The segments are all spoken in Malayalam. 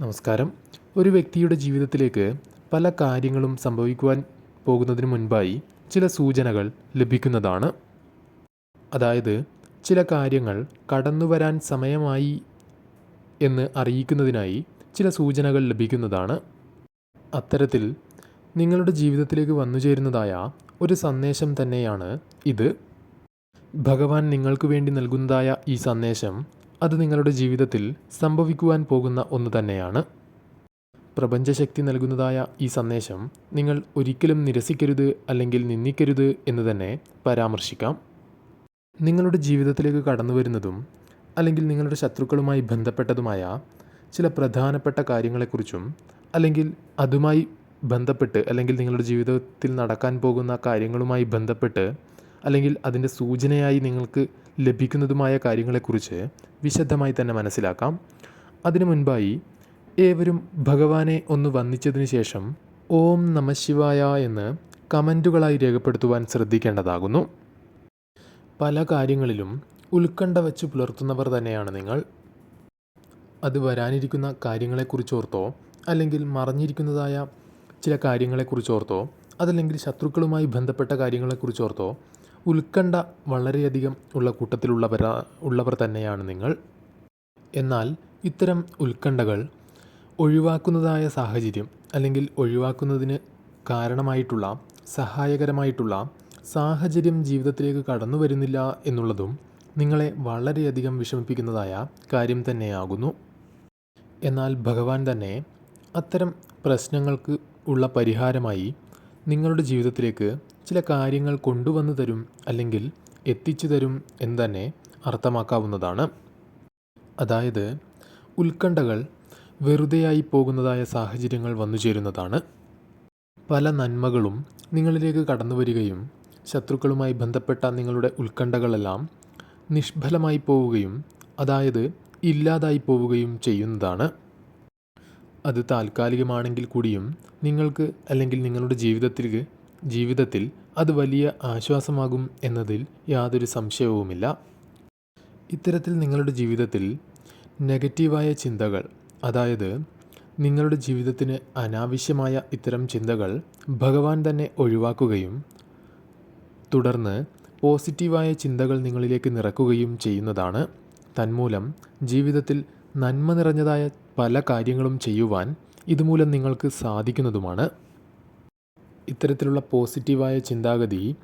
നമസ്കാരം. ഒരു വ്യക്തിയുടെ ജീവിതത്തിലേക്ക് പല കാര്യങ്ങളും സംഭവിക്കുവാൻ പോകുന്നതിന് മുൻപായി ചില സൂചനകൾ ലഭിക്കുന്നതാണ്. അതായത് ചില കാര്യങ്ങൾ കടന്നു വരാൻ സമയമായി എന്ന് അറിയിക്കുന്നതിനായി ചില സൂചനകൾ ലഭിക്കുന്നതാണ്. അത്തരത്തിൽ നിങ്ങളുടെ ജീവിതത്തിലേക്ക് വന്നു ചേരുന്നതായ ഒരു സന്ദേശം തന്നെയാണ് ഇത്. ഭഗവാൻ നിങ്ങൾക്ക് വേണ്ടി നൽകുന്നതായ ഈ സന്ദേശം അത് നിങ്ങളുടെ ജീവിതത്തിൽ സംഭവിക്കുവാൻ പോകുന്ന ഒന്ന് തന്നെയാണ്. പ്രപഞ്ചശക്തി നൽകുന്നതായ ഈ സന്ദേശം നിങ്ങൾ ഒരിക്കലും നിരസിക്കരുത് അല്ലെങ്കിൽ നിന്ദിക്കരുത് എന്ന് തന്നെ പരാമർശിക്കാം. നിങ്ങളുടെ ജീവിതത്തിലേക്ക് കടന്നു വരുന്നതും അല്ലെങ്കിൽ നിങ്ങളുടെ ശത്രുക്കളുമായി ബന്ധപ്പെട്ടതുമായ ചില പ്രധാനപ്പെട്ട കാര്യങ്ങളെക്കുറിച്ചും അല്ലെങ്കിൽ അതുമായി ബന്ധപ്പെട്ട് അല്ലെങ്കിൽ നിങ്ങളുടെ ജീവിതത്തിൽ നടക്കാൻ പോകുന്ന കാര്യങ്ങളുമായി ബന്ധപ്പെട്ട് അല്ലെങ്കിൽ അതിന്റെ സൂചനയായി നിങ്ങൾക്ക് ലഭിക്കുന്നതുമായ കാര്യങ്ങളെക്കുറിച്ച് വിശദമായി തന്നെ മനസ്സിലാക്കാം. അതിനു മുൻപായി ഏവരും ഭഗവാനെ ഒന്ന് വന്ദിച്ചതിന് ശേഷം ഓം നമശിവായ എന്ന് കമന്റുകളായി രേഖപ്പെടുത്തുവാൻ ശ്രദ്ധിക്കേണ്ടതാകുന്നു. പല കാര്യങ്ങളിലും ഉത്കണ്ഠ വച്ച് പുലർത്തുന്നവർ തന്നെയാണ് നിങ്ങൾ. അത് വരാനിരിക്കുന്ന കാര്യങ്ങളെക്കുറിച്ചോർത്തോ അല്ലെങ്കിൽ മറഞ്ഞിരിക്കുന്നതായ ചില കാര്യങ്ങളെക്കുറിച്ചോർത്തോ അതല്ലെങ്കിൽ ശത്രുക്കളുമായി ബന്ധപ്പെട്ട കാര്യങ്ങളെക്കുറിച്ചോർത്തോ ഉത്കണ്ഠ വളരെയധികം ഉള്ള കൂട്ടത്തിലുള്ളവരാ ഉള്ളവർ തന്നെയാണ് നിങ്ങൾ. എന്നാൽ ഇത്തരം ഉത്കണ്ഠകൾ ഒഴിവാക്കുന്നതായ സാഹചര്യം അല്ലെങ്കിൽ ഒഴിവാക്കുന്നതിന് കാരണമായിട്ടുള്ള സഹായകരമായിട്ടുള്ള സാഹചര്യം ജീവിതത്തിലേക്ക് കടന്നു വരുന്നില്ല എന്നുള്ളതും നിങ്ങളെ വളരെയധികം വിഷമിപ്പിക്കുന്നതായ കാര്യം തന്നെയാകുന്നു. എന്നാൽ ഭഗവാൻ തന്നെ അത്തരം പ്രശ്നങ്ങൾക്ക് ഉള്ള പരിഹാരമായി നിങ്ങളുടെ ജീവിതത്തിലേക്ക് ചില കാര്യങ്ങൾ കൊണ്ടുവന്നു തരും അല്ലെങ്കിൽ എത്തിച്ചു തരും എന്ന് തന്നെ അർത്ഥമാക്കാവുന്നതാണ്. അതായത് ഉത്കണ്ഠകൾ വെറുതെയായി പോകുന്നതായ സാഹചര്യങ്ങൾ വന്നു ചേരുന്നതാണ്. പല നന്മകളും നിങ്ങളിലേക്ക് കടന്നു വരികയും ശത്രുക്കളുമായി ബന്ധപ്പെട്ട നിങ്ങളുടെ ഉത്കണ്ഠകളെല്ലാം നിഷ്ഫലമായി പോവുകയും അതായത് ഇല്ലാതായി പോവുകയും ചെയ്യുന്നതാണ്. അത് താൽക്കാലികമാണെങ്കിൽ കൂടിയും നിങ്ങൾക്ക് അല്ലെങ്കിൽ നിങ്ങളുടെ ജീവിതത്തിൽ ജീവിതത്തിൽ അത് വലിയ ആശ്വാസമാകും എന്നതിൽ യാതൊരു സംശയവുമില്ല. ഇത്തരത്തിൽ നിങ്ങളുടെ ജീവിതത്തിൽ നെഗറ്റീവായ ചിന്തകൾ അതായത് നിങ്ങളുടെ ജീവിതത്തിന് അനാവശ്യമായ ഇത്തരം ചിന്തകൾ ഭഗവാൻ തന്നെ ഒഴിവാക്കുകയും തുടർന്ന് പോസിറ്റീവായ ചിന്തകൾ നിങ്ങളിലേക്ക് നിറക്കുകയും ചെയ്യുന്നതാണ്. തന്മൂലം ജീവിതത്തിൽ നന്മ നിറഞ്ഞതായ പല കാര്യങ്ങളും ചെയ്യുവാൻ ഇതുമൂലം നിങ്ങൾക്ക് സാധിക്കുന്നതുമാണ്. ഇത്തരത്തിലുള്ള പോസിറ്റീവായ ചിന്താഗതി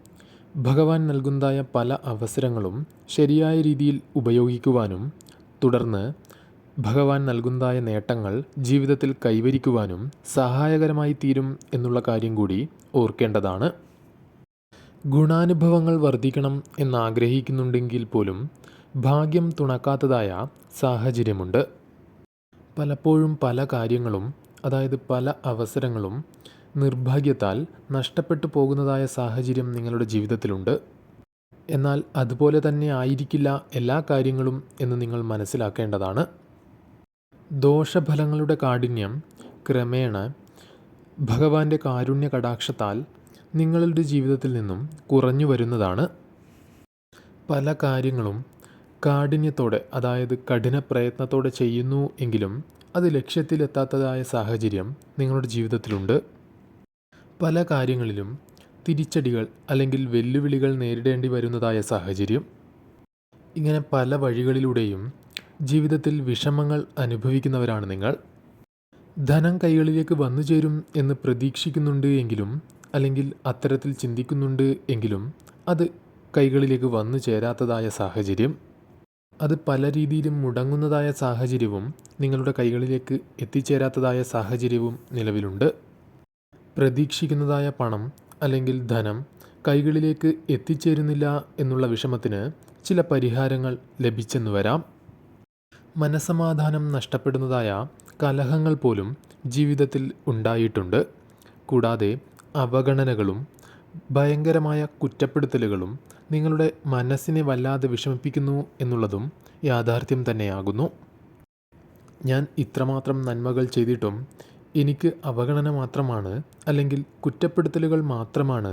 ഭഗവാൻ നൽകുന്നതായ പല അവസരങ്ങളും ശരിയായ രീതിയിൽ ഉപയോഗിക്കുവാനും തുടർന്ന് ഭഗവാൻ നൽകുന്നതായ നേട്ടങ്ങൾ ജീവിതത്തിൽ കൈവരിക്കുവാനും സഹായകരമായി തീരും എന്നുള്ള കാര്യം കൂടി ഓർക്കേണ്ടതാണ്. ഗുണാനുഭവങ്ങൾ വർദ്ധിക്കണം എന്നാഗ്രഹിക്കുന്നുണ്ടെങ്കിൽ പോലും ഭാഗ്യം തുണക്കാത്തതായ സാഹചര്യമുണ്ട്. പലപ്പോഴും പല കാര്യങ്ങളും അതായത് പല അവസരങ്ങളും നിർഭാഗ്യത്താൽ നഷ്ടപ്പെട്ടു പോകുന്നതായ സാഹചര്യം നിങ്ങളുടെ ജീവിതത്തിലുണ്ട്. എന്നാൽ അതുപോലെ തന്നെ ആയിരിക്കില്ല എല്ലാ കാര്യങ്ങളും എന്ന് നിങ്ങൾ മനസ്സിലാക്കേണ്ടതാണ്. ദോഷഫലങ്ങളുടെ കാഠിന്യം ക്രമേണ ഭഗവാന്റെ കാരുണ്യ കടാക്ഷത്താൽ നിങ്ങളുടെ ജീവിതത്തിൽ നിന്നും കുറഞ്ഞു വരുന്നതാണ്. പല കാര്യങ്ങളും കാഠിന്യത്തോടെ അതായത് കഠിന പ്രയത്നത്തോടെ ചെയ്യുന്നു എങ്കിലും അത് ലക്ഷ്യത്തിലെത്താത്തതായ സാഹചര്യം നിങ്ങളുടെ ജീവിതത്തിലുണ്ട്. പല കാര്യങ്ങളിലും തിരിച്ചടികൾ അല്ലെങ്കിൽ വെല്ലുവിളികൾ നേരിടേണ്ടി വരുന്നതായ സാഹചര്യം. ഇങ്ങനെ പല വഴികളിലൂടെയും ജീവിതത്തിൽ വിഷമങ്ങൾ അനുഭവിക്കുന്നവരാണ് നിങ്ങൾ. ധനം കൈകളിലേക്ക് വന്നു ചേരും എന്ന് പ്രതീക്ഷിക്കുന്നുണ്ട് എങ്കിലും അല്ലെങ്കിൽ അത്തരത്തിൽ ചിന്തിക്കുന്നുണ്ട് എങ്കിലും അത് കൈകളിലേക്ക് വന്നു ചേരാത്തതായ സാഹചര്യം. അത് പല രീതിയിലും മുടങ്ങുന്നതായ സാഹചര്യവും നിങ്ങളുടെ കൈകളിലേക്ക് എത്തിച്ചേരാത്തതായ സാഹചര്യവും നിലവിലുണ്ട്. പ്രതീക്ഷിക്കുന്നതായ പണം അല്ലെങ്കിൽ ധനം കൈകളിലേക്ക് എത്തിച്ചേരുന്നില്ല എന്നുള്ള വിഷമത്തിന് ചില പരിഹാരങ്ങൾ ലഭിച്ചെന്നു വരാം. മനസമാധാനം നഷ്ടപ്പെടുന്നതായ കലഹങ്ങൾ പോലും ജീവിതത്തിൽ ഉണ്ടായിട്ടുണ്ട്. കൂടാതെ അവഗണനകളും ഭയങ്കരമായ കുറ്റപ്പെടുത്തലുകളും നിങ്ങളുടെ മനസ്സിനെ വല്ലാതെ വിഷമിപ്പിക്കുന്നു എന്നുള്ളതും യാഥാർത്ഥ്യം തന്നെയാകുന്നു. ഞാൻ ഇത്രമാത്രം നന്മകൾ ചെയ്തിട്ടും എനിക്ക് അവഗണന മാത്രമാണ് അല്ലെങ്കിൽ കുറ്റപ്പെടുത്തലുകൾ മാത്രമാണ്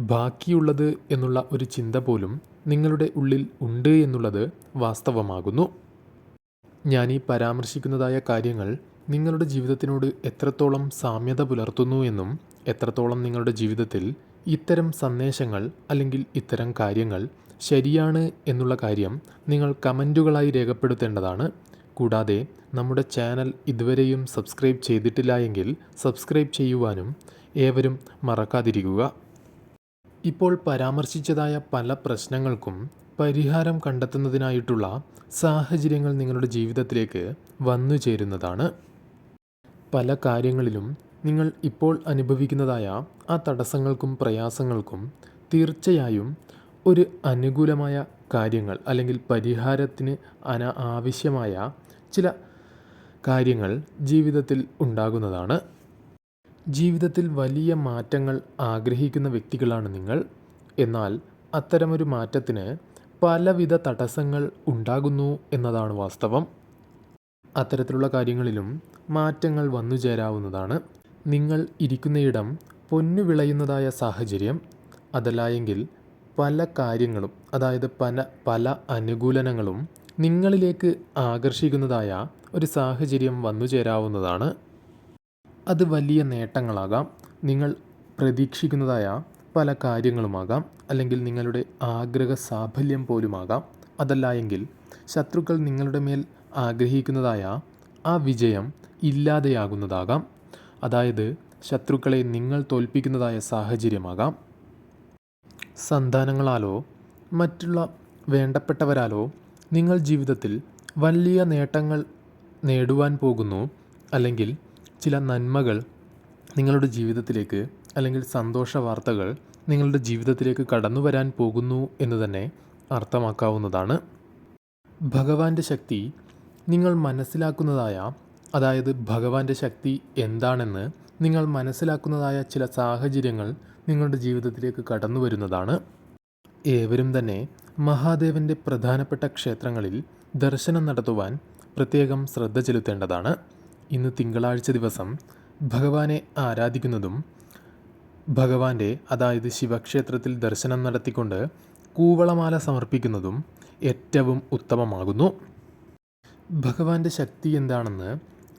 ബാക്കിയുള്ളത് എന്നുള്ള ഒരു ചിന്ത പോലും നിങ്ങളുടെ ഉള്ളിൽ ഉണ്ട് എന്നുള്ളത് വാസ്തവമാകുന്നു. ഞാൻ ഈ പരാമർശിക്കുന്നതായ കാര്യങ്ങൾ നിങ്ങളുടെ ജീവിതത്തിനോട് എത്രത്തോളം സാമ്യത പുലർത്തുന്നു എന്നും എത്രത്തോളം നിങ്ങളുടെ ജീവിതത്തിൽ ഇത്തരം സന്ദേശങ്ങൾ അല്ലെങ്കിൽ ഇത്തരം കാര്യങ്ങൾ ശരിയാണ് എന്നുള്ള കാര്യം നിങ്ങൾ കമന്റുകളായി രേഖപ്പെടുത്തേണ്ടതാണ്. കൂടാതെ നമ്മുടെ ചാനൽ ഇതുവരെയും സബ്സ്ക്രൈബ് ചെയ്തിട്ടില്ല എങ്കിൽ സബ്സ്ക്രൈബ് ചെയ്യുവാനും ഏവരും മറക്കാതിരിക്കുക. ഇപ്പോൾ പരാമർശിച്ചതായ പല പ്രശ്നങ്ങൾക്കും പരിഹാരം കണ്ടെത്തുന്നതിനായിട്ടുള്ള സാഹചര്യങ്ങൾ നിങ്ങളുടെ ജീവിതത്തിലേക്ക് വന്നു ചേരുന്നതാണ്. പല കാര്യങ്ങളിലും നിങ്ങൾ ഇപ്പോൾ അനുഭവിക്കുന്നതായ ആ തടസ്സങ്ങൾക്കും പ്രയാസങ്ങൾക്കും തീർച്ചയായും ഒരു അനുകൂലമായ കാര്യങ്ങൾ അല്ലെങ്കിൽ പരിഹാരത്തിന് അന ആവശ്യമായ ചില കാര്യങ്ങൾ ജീവിതത്തിൽ ഉണ്ടാകുന്നതാണ്. ജീവിതത്തിൽ വലിയ മാറ്റങ്ങൾ ആഗ്രഹിക്കുന്ന വ്യക്തികളാണ് നിങ്ങൾ. എന്നാൽ അത്തരമൊരു മാറ്റത്തിന് പലവിധ തടസ്സങ്ങൾ ഉണ്ടാകുന്നു എന്നതാണ് വാസ്തവം. അത്തരത്തിലുള്ള കാര്യങ്ങളിലും മാറ്റങ്ങൾ വന്നു ചേരാവുന്നതാണ്. നിങ്ങൾ ഇരിക്കുന്നയിടം പൊന്നു വിളയുന്നതായ സാഹചര്യം. അതല്ല എങ്കിൽ പല കാര്യങ്ങളും അതായത് പല പല അനുകൂലനങ്ങളും നിങ്ങളിലേക്ക് ആകർഷിക്കുന്നതായ ഒരു സാഹചര്യം വന്നു ചേരാവുന്നതാണ്. അത് വലിയ നേട്ടങ്ങളാകാം. നിങ്ങൾ പ്രതീക്ഷിക്കുന്നതായ പല കാര്യങ്ങളുമാകാം. അല്ലെങ്കിൽ നിങ്ങളുടെ ആഗ്രഹ സാഫല്യം പോലുമാകാം. അതല്ല എങ്കിൽ ശത്രുക്കൾ നിങ്ങളുടെ മേൽ ആഗ്രഹിക്കുന്നതായ ആ വിജയം ഇല്ലാതെയാകുന്നതാകാം. അതായത് ശത്രുക്കളെ നിങ്ങൾ തോൽപ്പിക്കുന്നതായ സാഹചര്യമാകാം. സന്താനങ്ങളാലോ മറ്റുള്ള വേണ്ടപ്പെട്ടവരാലോ നിങ്ങൾ ജീവിതത്തിൽ വലിയ നേട്ടങ്ങൾ നേടുവാൻ പോകുന്നു അല്ലെങ്കിൽ ചില നന്മകൾ നിങ്ങളുടെ ജീവിതത്തിലേക്ക് അല്ലെങ്കിൽ സന്തോഷ വാർത്തകൾ നിങ്ങളുടെ ജീവിതത്തിലേക്ക് കടന്നു വരാൻ പോകുന്നു എന്ന് തന്നെ അർത്ഥമാക്കാവുന്നതാണ്. ഭഗവാന്റെ ശക്തി നിങ്ങൾ മനസ്സിലാക്കുന്നതായ അതായത് ഭഗവാന്റെ ശക്തി എന്താണെന്ന് നിങ്ങൾ മനസ്സിലാക്കുന്നതായ ചില സാഹചര്യങ്ങൾ നിങ്ങളുടെ ജീവിതത്തിലേക്ക് കടന്നു വരുന്നതാണ്. ഏവരും തന്നെ മഹാദേവന്റെ പ്രധാനപ്പെട്ട ക്ഷേത്രങ്ങളിൽ ദർശനം നടത്തുവാൻ പ്രത്യേകം ശ്രദ്ധ ചെലുത്തേണ്ടതാണ്. ഇന്ന് തിങ്കളാഴ്ച ദിവസം ഭഗവാനെ ആരാധിക്കുന്നതും ഭഗവാന്റെ അതായത് ശിവക്ഷേത്രത്തിൽ ദർശനം നടത്തിക്കൊണ്ട് കൂവളമാല സമർപ്പിക്കുന്നതും ഏറ്റവും ഉത്തമമാകുന്നു. ഭഗവാന്റെ ശക്തി എന്താണെന്ന്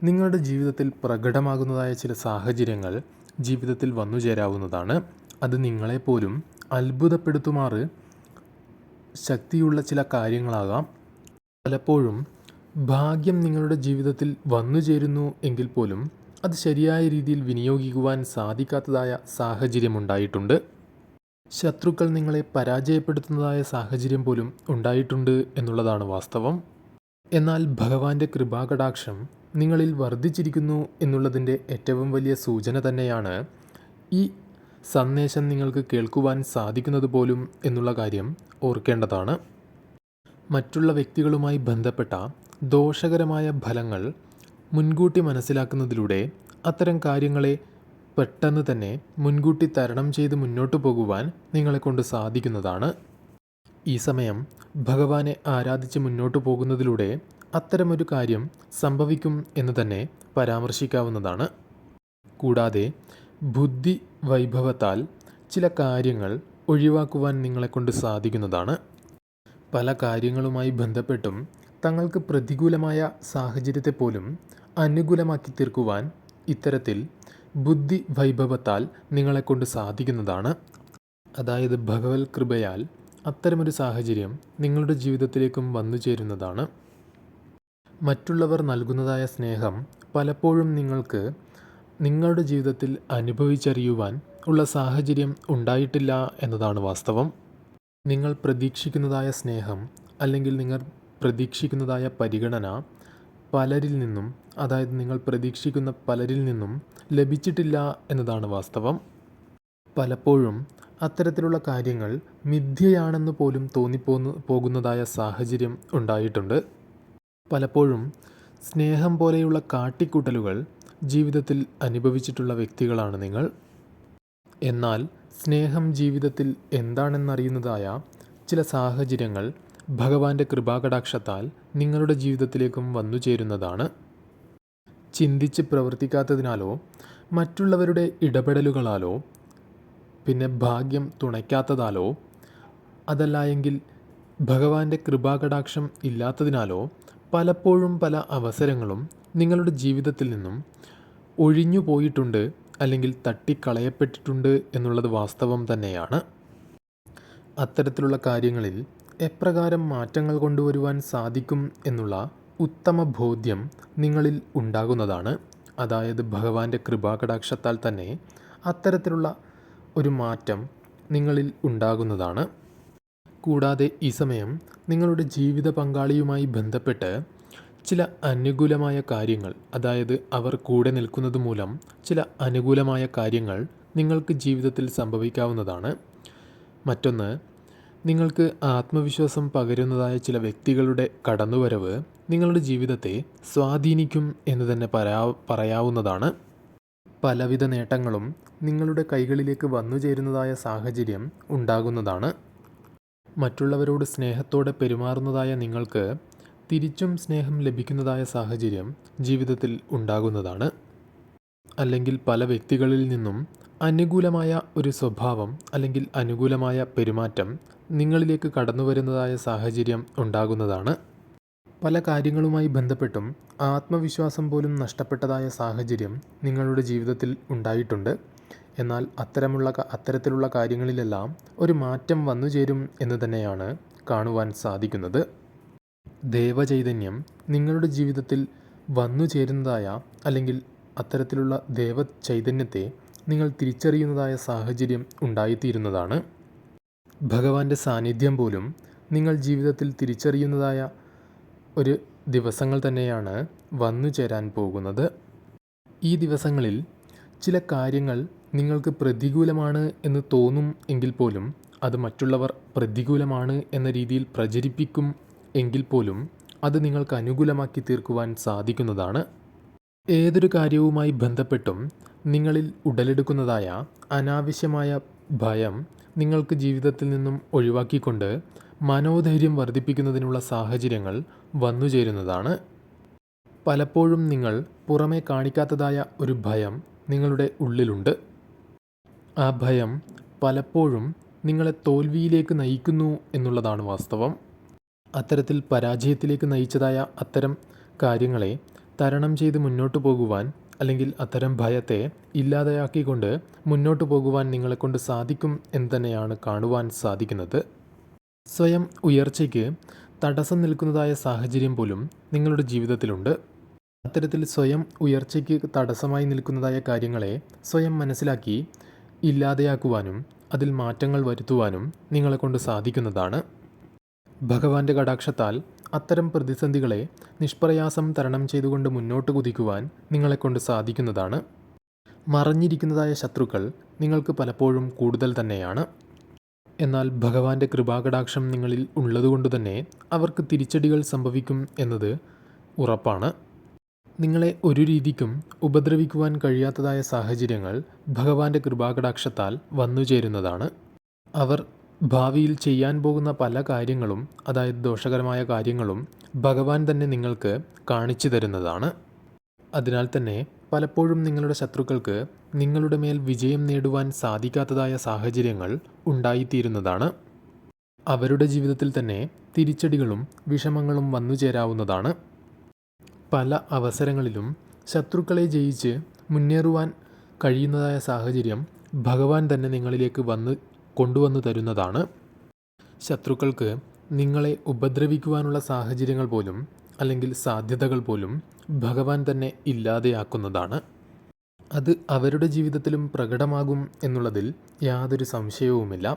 നിങ്ങളുടെ ജീവിതത്തിൽ പ്രകടമാകുന്നതായ ചില സാഹചര്യങ്ങൾ ജീവിതത്തിൽ വന്നു ചേരാവുന്നതാണ് അത് നിങ്ങളെപ്പോലും അത്ഭുതപ്പെടുത്തുമാറ് ശക്തിയുള്ള ചില കാര്യങ്ങളാകാം. പലപ്പോഴും ഭാഗ്യം നിങ്ങളുടെ ജീവിതത്തിൽ വന്നു ചേരുന്നു എങ്കിൽ പോലും അത് ശരിയായ രീതിയിൽ വിനിയോഗിക്കുവാൻ സാധിക്കാത്തതായ സാഹചര്യമുണ്ടായിട്ടുണ്ട് ശത്രുക്കൾ നിങ്ങളെ പരാജയപ്പെടുത്തുന്നതായ സാഹചര്യം പോലും ഉണ്ടായിട്ടുണ്ട് എന്നുള്ളതാണ് വാസ്തവം. എന്നാൽ ഭഗവാന്റെ കൃപാകടാക്ഷം നിങ്ങളിൽ വർദ്ധിച്ചിരിക്കുന്നു എന്നുള്ളതിന്റെ ഏറ്റവും വലിയ സൂചന തന്നെയാണ് ഈ സന്ദേശം നിങ്ങൾക്ക് കേൾക്കുവാൻ സാധിക്കുന്നത് പോലും എന്നുള്ള കാര്യം ഓർക്കേണ്ടതാണ്. മറ്റുള്ള വ്യക്തികളുമായി ബന്ധപ്പെട്ട ദോഷകരമായ ഫലങ്ങൾ മുൻകൂട്ടി മനസ്സിലാക്കുന്നതിലൂടെ അത്തരം കാര്യങ്ങളെ പെട്ടെന്ന് തന്നെ മുൻകൂട്ടി തരണം ചെയ്ത് മുന്നോട്ട് പോകുവാൻ നിങ്ങളെക്കൊണ്ട് സാധിക്കുന്നതാണ്. ഈ സമയം ഭഗവാനെ ആരാധിച്ച് മുന്നോട്ട് പോകുന്നതിലൂടെ അത്തരമൊരു കാര്യം സംഭവിക്കും എന്ന് തന്നെ പരാമർശിക്കാവുന്നതാണ്. കൂടാതെ ബുദ്ധി വൈഭവത്താൽ ചില കാര്യങ്ങൾ ഒഴിവാക്കുവാൻ നിങ്ങളെക്കൊണ്ട് സാധിക്കുന്നതാണ്. പല കാര്യങ്ങളുമായി ബന്ധപ്പെട്ടും തങ്ങൾക്ക് പ്രതികൂലമായ സാഹചര്യത്തെ പോലും അനുകൂലമാക്കി തീർക്കുവാൻ ഇത്തരത്തിൽ ബുദ്ധി വൈഭവത്താൽ നിങ്ങളെക്കൊണ്ട് സാധിക്കുന്നതാണ്. അതായത് ഭഗവത് കൃപയാൽ അത്തരമൊരു സാഹചര്യം നിങ്ങളുടെ ജീവിതത്തിലേക്കും വന്നു ചേരുന്നതാണ്. മറ്റുള്ളവർ നൽകുന്നതായ സ്നേഹം പലപ്പോഴും നിങ്ങൾക്ക് നിങ്ങളുടെ ജീവിതത്തിൽ അനുഭവിച്ചറിയുവാൻ ഉള്ള സാഹചര്യം ഉണ്ടായിട്ടില്ല എന്നതാണ് വാസ്തവം. നിങ്ങൾ പ്രതീക്ഷിക്കുന്നതായ സ്നേഹം അല്ലെങ്കിൽ നിങ്ങൾ പ്രതീക്ഷിക്കുന്നതായ പരിഗണന പലരിൽ നിന്നും അതായത് നിങ്ങൾ പ്രതീക്ഷിക്കുന്ന പലരിൽ നിന്നും ലഭിച്ചിട്ടില്ല എന്നതാണ് വാസ്തവം. പലപ്പോഴും അത്തരത്തിലുള്ള കാര്യങ്ങൾ മിഥ്യയാണെന്ന് പോലും തോന്നിപ്പോന്ന് പോകുന്നതായ സാഹചര്യം ഉണ്ടായിട്ടുണ്ട്. പലപ്പോഴും സ്നേഹം പോലെയുള്ള കാട്ടിക്കൂട്ടലുകൾ ജീവിതത്തിൽ അനുഭവിച്ചിട്ടുള്ള വ്യക്തികളാണ് നിങ്ങൾ. എന്നാൽ സ്നേഹം ജീവിതത്തിൽ എന്താണെന്നറിയുന്നതായ ചില സാഹചര്യങ്ങൾ ഭഗവാന്റെ കൃപാകടാക്ഷത്താൽ നിങ്ങളുടെ ജീവിതത്തിലേക്കും വന്നു ചേരുന്നതാണ്. ചിന്തിച്ച് പ്രവർത്തിക്കാത്തതിനാലോ മറ്റുള്ളവരുടെ ഇടപെടലുകളാലോ പിന്നെ ഭാഗ്യം തുണയ്ക്കാത്തതാലോ അതല്ല എങ്കിൽ ഭഗവാന്റെ കൃപാകടാക്ഷം ഇല്ലാത്തതിനാലോ പലപ്പോഴും പല അവസരങ്ങളും നിങ്ങളുടെ ജീവിതത്തിൽ നിന്നും ഒഴിഞ്ഞു പോയിട്ടുണ്ട് അല്ലെങ്കിൽ തട്ടിക്കളയപ്പെട്ടിട്ടുണ്ട് എന്നുള്ളത് വാസ്തവം തന്നെയാണ്. അത്തരത്തിലുള്ള കാര്യങ്ങളിൽ എപ്രകാരം മാറ്റങ്ങൾ കൊണ്ടുവരുവാൻ സാധിക്കും എന്നുള്ള ഉത്തമ ബോധ്യം നിങ്ങളിൽ ഉണ്ടാകുന്നതാണ്. അതായത് ഭഗവാന്റെ കൃപാകടാക്ഷത്താൽ തന്നെ അത്തരത്തിലുള്ള ഒരു മാറ്റം നിങ്ങളിൽ ഉണ്ടാകുന്നതാണ്. കൂടാതെ ഈ സമയം നിങ്ങളുടെ ജീവിത പങ്കാളിയുമായി ബന്ധപ്പെട്ട് ചില അനുകൂലമായ കാര്യങ്ങൾ അതായത് അവർ കൂടെ നിൽക്കുന്നത് മൂലം ചില അനുകൂലമായ കാര്യങ്ങൾ നിങ്ങൾക്ക് ജീവിതത്തിൽ സംഭവിക്കാവുന്നതാണ്. മറ്റൊന്ന് നിങ്ങൾക്ക് ആത്മവിശ്വാസം പകരുന്നതായ ചില വ്യക്തികളുടെ കടന്നുവരവ് നിങ്ങളുടെ ജീവിതത്തെ സ്വാധീനിക്കും എന്ന് തന്നെ പറയാ പറയാവുന്നതാണ്. പലവിധ നേട്ടങ്ങളും നിങ്ങളുടെ കൈകളിലേക്ക് വന്നു ചേരുന്നതായ സാഹചര്യം ഉണ്ടാകുന്നതാണ്. മറ്റുള്ളവരോട് സ്നേഹത്തോടെ പെരുമാറുന്നതായ നിങ്ങൾക്ക് തിരിച്ചും സ്നേഹം ലഭിക്കുന്നതായ സാഹചര്യം ജീവിതത്തിൽ ഉണ്ടാകുന്നതാണ്. അല്ലെങ്കിൽ പല വ്യക്തികളിൽ നിന്നും അനുകൂലമായ ഒരു സ്വഭാവം അല്ലെങ്കിൽ അനുകൂലമായ പെരുമാറ്റം നിങ്ങളിലേക്ക് കടന്നു വരുന്നതായ സാഹചര്യം ഉണ്ടാകുന്നതാണ്. പല കാര്യങ്ങളുമായി ബന്ധപ്പെട്ടും ആത്മവിശ്വാസം പോലും നഷ്ടപ്പെട്ടതായ സാഹചര്യം നിങ്ങളുടെ ജീവിതത്തിൽ ഉണ്ടായിട്ടുണ്ട്. എന്നാൽ അത്തരമുള്ള അത്തരത്തിലുള്ള കാര്യങ്ങളിലെല്ലാം ഒരു മാറ്റം വന്നു ചേരും എന്ന് തന്നെയാണ് കാണുവാൻ സാധിക്കുന്നത്. ദേവചൈതന്യം നിങ്ങളുടെ ജീവിതത്തിൽ വന്നു ചേരുന്നതായ അല്ലെങ്കിൽ അത്തരത്തിലുള്ള ദേവചൈതന്യത്തെ നിങ്ങൾ തിരിച്ചറിയുന്നതായ സാഹചര്യം ഉണ്ടായിത്തീരുന്നതാണ്. ഭഗവാന്റെ സാന്നിധ്യം പോലും നിങ്ങൾ ജീവിതത്തിൽ തിരിച്ചറിയുന്നതായ ഒരു ദിവസങ്ങൾ തന്നെയാണ് വന്നു ചേരാൻ പോകുന്നത്. ഈ ദിവസങ്ങളിൽ ചില കാര്യങ്ങൾ നിങ്ങൾക്ക് പ്രതികൂലമാണ് എന്ന് തോന്നും എങ്കിൽ പോലും അത് മറ്റുള്ളവർ പ്രതികൂലമാണ് എന്ന രീതിയിൽ പ്രചരിപ്പിക്കും എങ്കിൽ പോലും അത് നിങ്ങൾക്ക് അനുകൂലമാക്കി തീർക്കുവാൻ സാധിക്കുന്നതാണ്. ഏതൊരു കാര്യവുമായി ബന്ധപ്പെട്ടും നിങ്ങളിൽ ഉടലെടുക്കുന്നതായ അനാവശ്യമായ ഭയം നിങ്ങൾക്ക് ജീവിതത്തിൽ നിന്നും ഒഴിവാക്കിക്കൊണ്ട് മനോധൈര്യം വർദ്ധിപ്പിക്കുന്നതിനുള്ള സാഹചര്യങ്ങൾ വന്നുചേരുന്നതാണ്. പലപ്പോഴും നിങ്ങൾ പുറമേ കാണിക്കാത്തതായ ഒരു ഭയം നിങ്ങളുടെ ഉള്ളിലുണ്ട്. ആ ഭയം പലപ്പോഴും നിങ്ങളെ തോൽവിയിലേക്ക് നയിക്കുന്നു എന്നുള്ളതാണ് വാസ്തവം. അത്തരത്തിൽ പരാജയത്തിലേക്ക് നയിച്ചതായ അത്തരം കാര്യങ്ങളെ തരണം ചെയ്ത് മുന്നോട്ട് പോകുവാൻ അല്ലെങ്കിൽ അത്തരം ഭയത്തെ ഇല്ലാതെയാക്കിക്കൊണ്ട് മുന്നോട്ട് പോകുവാൻ നിങ്ങളെക്കൊണ്ട് സാധിക്കും എന്ന് തന്നെയാണ് കാണുവാൻ സാധിക്കുന്നത്. സ്വയം ഉയർച്ചയ്ക്ക് തടസ്സം നിൽക്കുന്നതായ സാഹചര്യം പോലും നിങ്ങളുടെ ജീവിതത്തിലുണ്ട്. അത്തരത്തിൽ സ്വയം ഉയർച്ചയ്ക്ക് തടസ്സമായി നിൽക്കുന്നതായ കാര്യങ്ങളെ സ്വയം മനസ്സിലാക്കി ഇല്ലാതെയാക്കുവാനും അതിൽ മാറ്റങ്ങൾ വരുത്തുവാനും നിങ്ങളെക്കൊണ്ട് സാധിക്കുന്നതാണ്. ഭഗവാന്റെ കടാക്ഷത്താൽ അത്തരം പ്രതിസന്ധികളെ നിഷ്പ്രയാസം തരണം ചെയ്തുകൊണ്ട് മുന്നോട്ട് കുതിക്കുവാൻ നിങ്ങളെക്കൊണ്ട് സാധിക്കുന്നതാണ്. മറഞ്ഞിരിക്കുന്നതായ ശത്രുക്കൾ നിങ്ങൾക്ക് പലപ്പോഴും കൂടുതൽ തന്നെയാണ്. എന്നാൽ ഭഗവാന്റെ കൃപാകടാക്ഷം നിങ്ങളിൽ ഉള്ളതുകൊണ്ട് തന്നെ അവർക്ക് തിരിച്ചടികൾ സംഭവിക്കും എന്നത് ഉറപ്പാണ്. നിങ്ങളെ ഒരു രീതിക്കും ഉപദ്രവിക്കുവാൻ കഴിയാത്തതായ സാഹചര്യങ്ങൾ ഭഗവാന്റെ കൃപാകടാക്ഷത്താൽ വന്നുചേരുന്നതാണ്. അവർ ഭാവിയിൽ ചെയ്യാൻ പോകുന്ന പല കാര്യങ്ങളും അതായത് ദോഷകരമായ കാര്യങ്ങളും ഭഗവാൻ തന്നെ നിങ്ങൾക്ക് കാണിച്ചു തരുന്നതാണ്. അതിനാൽ തന്നെ പലപ്പോഴും നിങ്ങളുടെ ശത്രുക്കൾക്ക് നിങ്ങളുടെ മേൽ വിജയം നേടുവാൻ സാധിക്കാത്തതായ സാഹചര്യങ്ങൾ ഉണ്ടായിത്തീരുന്നതാണ്. അവരുടെ ജീവിതത്തിൽ തന്നെ തിരിച്ചടികളും വിഷമങ്ങളും വന്നു ചേരാവുന്നതാണ്. പല അവസരങ്ങളിലും ശത്രുക്കളെ ജയിച്ച് മുന്നേറുവാൻ കഴിയുന്നതായ സാഹചര്യം ഭഗവാൻ തന്നെ നിങ്ങളിലേക്ക് വന്ന് കൊണ്ടുവന്നു തരുന്നതാണ്. ശത്രുക്കൾക്ക് നിങ്ങളെ ഉപദ്രവിക്കുവാനുള്ള സാഹചര്യങ്ങൾ പോലും അല്ലെങ്കിൽ സാധ്യതകൾ പോലും ഭഗവാൻ തന്നെ ഇല്ലാതെയാക്കുന്നതാണ്. അത് അവരുടെ ജീവിതത്തിലും പ്രകടമാകും എന്നുള്ളതിൽ യാതൊരു സംശയവുമില്ല.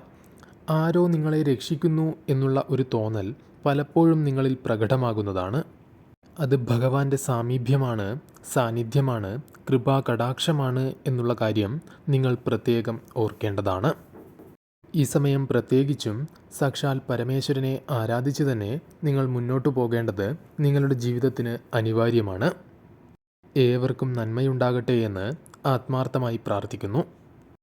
ആരോ നിങ്ങളെ രക്ഷിക്കുന്നു എന്നുള്ള ഒരു തോന്നൽ പലപ്പോഴും നിങ്ങളിൽ പ്രകടമാകുന്നതാണ്. അത് ഭഗവാന്റെ സാമീപ്യമാണ് സാന്നിധ്യമാണ് കൃപാ കടാക്ഷമാണ് എന്നുള്ള കാര്യം നിങ്ങൾ പ്രത്യേകം ഓർക്കേണ്ടതാണ്. ഈ സമയം പ്രത്യേകിച്ചും സാക്ഷാൽ പരമേശ്വരനെ ആരാധിച്ച് തന്നെ നിങ്ങൾ മുന്നോട്ടു പോകേണ്ടത് നിങ്ങളുടെ ജീവിതത്തിന് അനിവാര്യമാണ്. ഏവർക്കും നന്മയുണ്ടാകട്ടെ എന്ന് ആത്മാർത്ഥമായി പ്രാർത്ഥിക്കുന്നു.